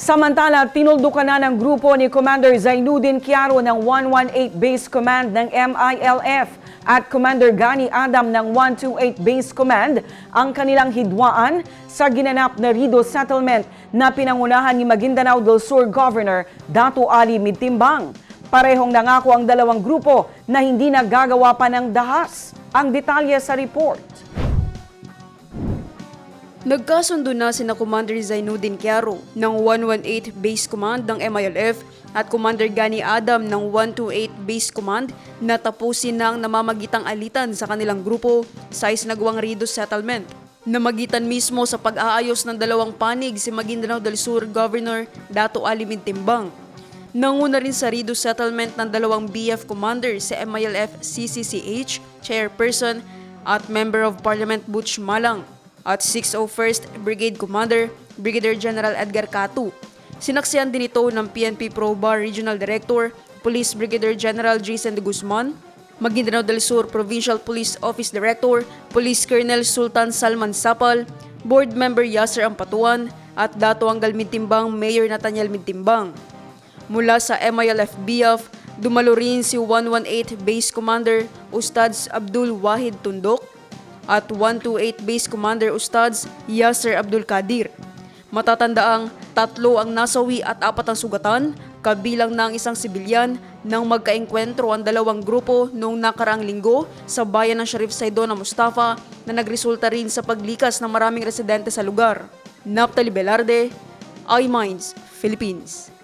Samantala, tinuldukan na ng grupo ni Commander Zainuddin Chiaro ng 118 Base Command ng MILF at Commander Gani Adam ng 128 Base Command ang kanilang hidwaan sa ginanap na Rido Settlement na pinangunahan ni Maguindanao del Sur Governor Dato Ali Mitimbang. Parehong nangako ang dalawang grupo na hindi nagagawa pa ng dahas. Ang detalye sa report. Nagkasundo na sina Commander Zainuddin Chiaro ng 118 Base Command ng MILF at Commander Gani Adam ng 128 Base Command na tapusin na ang namamagitang alitan sa kanilang grupo sa Isnagwang Rido Settlement. Namagitan mismo sa pag-aayos ng dalawang panig si Maguindanao del Sur Governor Dato Ali Mintimbang. Nanguna rin sa Rido Settlement ng dalawang BF Commander si MILF CCCH, Chairperson at Member of Parliament Butch Malang at 601st Brigade Commander Brigadier General Edgar Catu. Sinaksihan din ito ng PNP Probar Regional Director Police Brigadier General Jason de Guzman, Maguindanao del Sur Provincial Police Office Director Police Colonel Sultan Salman Sapal, Board Member Yasser Ampatuan at Dato Anggal Mintimbang Mayor Nathaniel Mintimbang. Mula sa MILF-BF, dumalo rin si 118 Base Commander Ustads Abdul Wahid Tundok at 128 Base Commander Ustads Yasser Abdul Kadir. Matatandaang tatlo ang nasawi at apat ang sugatan, kabilang ng isang sibilyan nang magkaengkwentro ang dalawang grupo noong nakaraang linggo sa bayan ng Sharif Saidona Mustafa na nagresulta rin sa paglikas ng maraming residente sa lugar. Naptali Velarde, iMinds, Philippines.